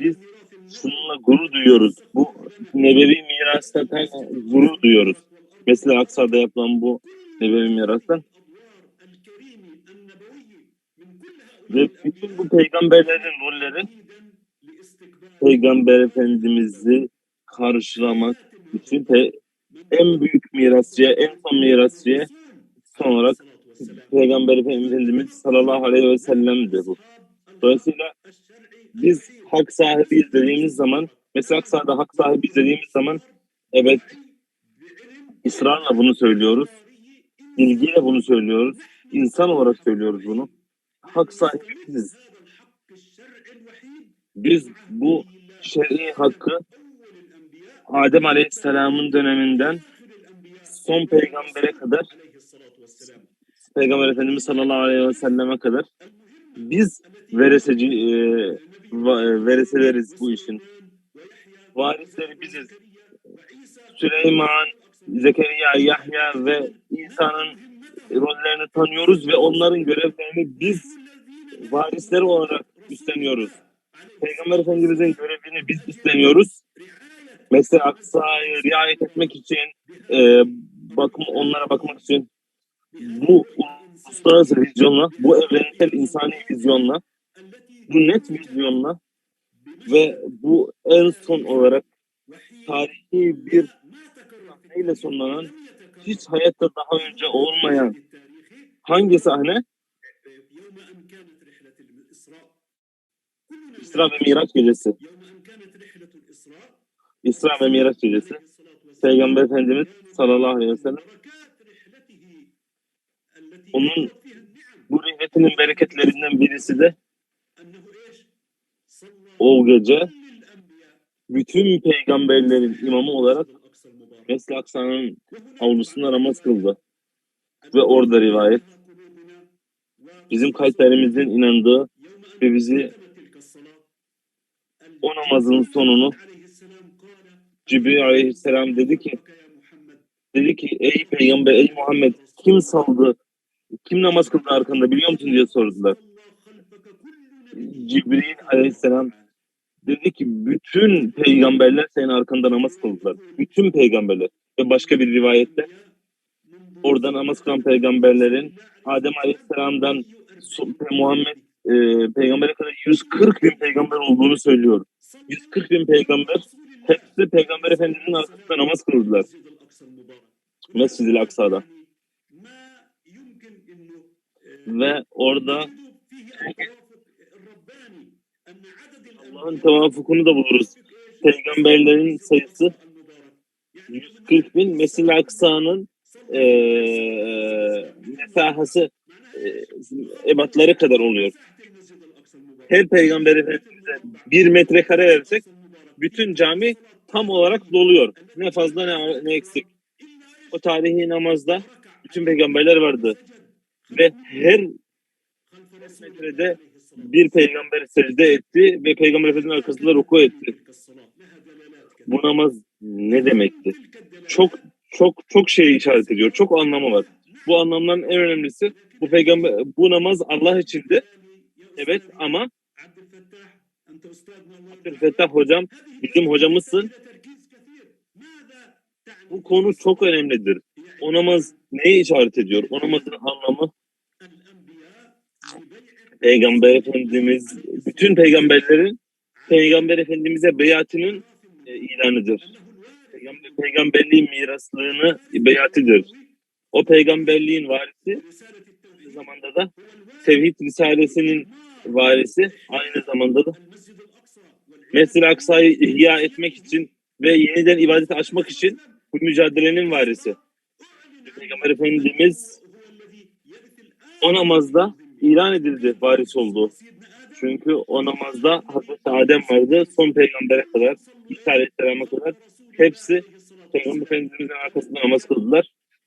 Biz şununla gurur duyuyoruz. Bu nebevi mirastan gurur duyuyoruz. Mesela Aksa'da yapılan bu nebevi mirastan ve bütün bu peygamberlerin rolleri peygamber efendimizi karşılamak için pe- en büyük mirasçıya, en son mirasçıya son olarak Peygamber Efendimiz sallallahu aleyhi ve sellem'di bu. Dolayısıyla biz hak sahibi izlediğimiz zaman, mesela Aksa'da hak sahibi izlediğimiz zaman evet ısrarla bunu söylüyoruz. Bilgiyle bunu söylüyoruz. İnsan olarak söylüyoruz bunu. Hak sahibi biziz. Biz bu şer'i hakkı Adem Aleyhisselam'ın döneminden son peygambere kadar Peygamber Efendimiz sallallahu aleyhi ve selleme kadar biz vereseci e, va- vereseleriz bu işin. Varisleri biziz. Süleyman, Zekeriya, Yahya ve İsa'nın rollerini tanıyoruz ve onların görevlerini biz varisleri olarak üstleniyoruz. Peygamber Efendimiz'in görevini biz üstleniyoruz. Mesela Aksa'yı riayet etmek için, e, bakım onlara bakmak için bu uluslararası vizyonla, bu evrensel insani vizyonla, bu net vizyonla ve bu en son olarak tarihi bir sahneyle sonlanan, hiç hayatta daha önce olmayan hangi sahne? İsra ve Miraç gecesi. İsra ve Miraç gecesi. Peygamber Efendimiz sallallahu aleyhi ve sellem onun bu rihletinin bereketlerinden birisi de o gece bütün peygamberlerin imamı olarak Mesle Aksa'nın avlusunda namaz kıldı. Ve orada rivayet bizim kalplerimizin inandığı ve bizi o namazın sonunu Cibril aleyhisselam dedi ki dedi ki ey peygamber ey Muhammed kim saldı kim namaz kıldı arkanda biliyor musun diye sordular. Cibril aleyhisselam dedi ki bütün peygamberler senin arkanda namaz kıldılar. Bütün peygamberler. Ve başka bir rivayette orada namaz kılan peygamberlerin Adem aleyhisselamdan Muhammed e, peygambere kadar 140 bin peygamber olduğunu söylüyor. 140 bin peygamber hepsi peygamber efendimizin arkasında namaz kıldılar. Mescid-i Aksa'da. Ve orada Allah'ın tevafukunu da buluruz. Peygamberlerin sayısı 140 bin. Mescid-i Aksa'nın eee mesahası eee, ebatları kadar oluyor. Her peygamber efendimize bir metrekare versek bütün cami tam olarak doluyor. Ne fazla ne, ne eksik. O tarihi namazda bütün peygamberler vardı. Ve her metrede bir peygamber secde etti ve peygamber efendimizin arkasında ruku etti. Bu namaz ne demekti? Çok çok çok şey işaret ediyor. Çok anlamı var. Bu anlamların en önemlisi bu peygamber bu namaz Allah içindi. Evet ama Abdülfettah hocam bizim hocamızsın. Bu konu çok önemlidir. O namaz neye işaret ediyor? O namazın anlamı Peygamber Efendimiz, bütün peygamberlerin Peygamber Efendimiz'e beyatının e, ilanıdır. Peygamber, peygamberliğin miraslığını beyatidir. O peygamberliğin varisi aynı zamanda da Tevhid Risalesi'nin varisi aynı zamanda da Mescid-i Aksa'yı ihya etmek için ve yeniden ibadeti açmak için bu mücadelenin varisi. Peygamber Efendimiz o namazda ilan edildi varis oldu. Çünkü o namazda Hazreti Adem vardı. Son peygambere kadar, İsa Aleyhisselam'a kadar hepsi Peygamber Efendimiz'in arkasında namaz kıldılar.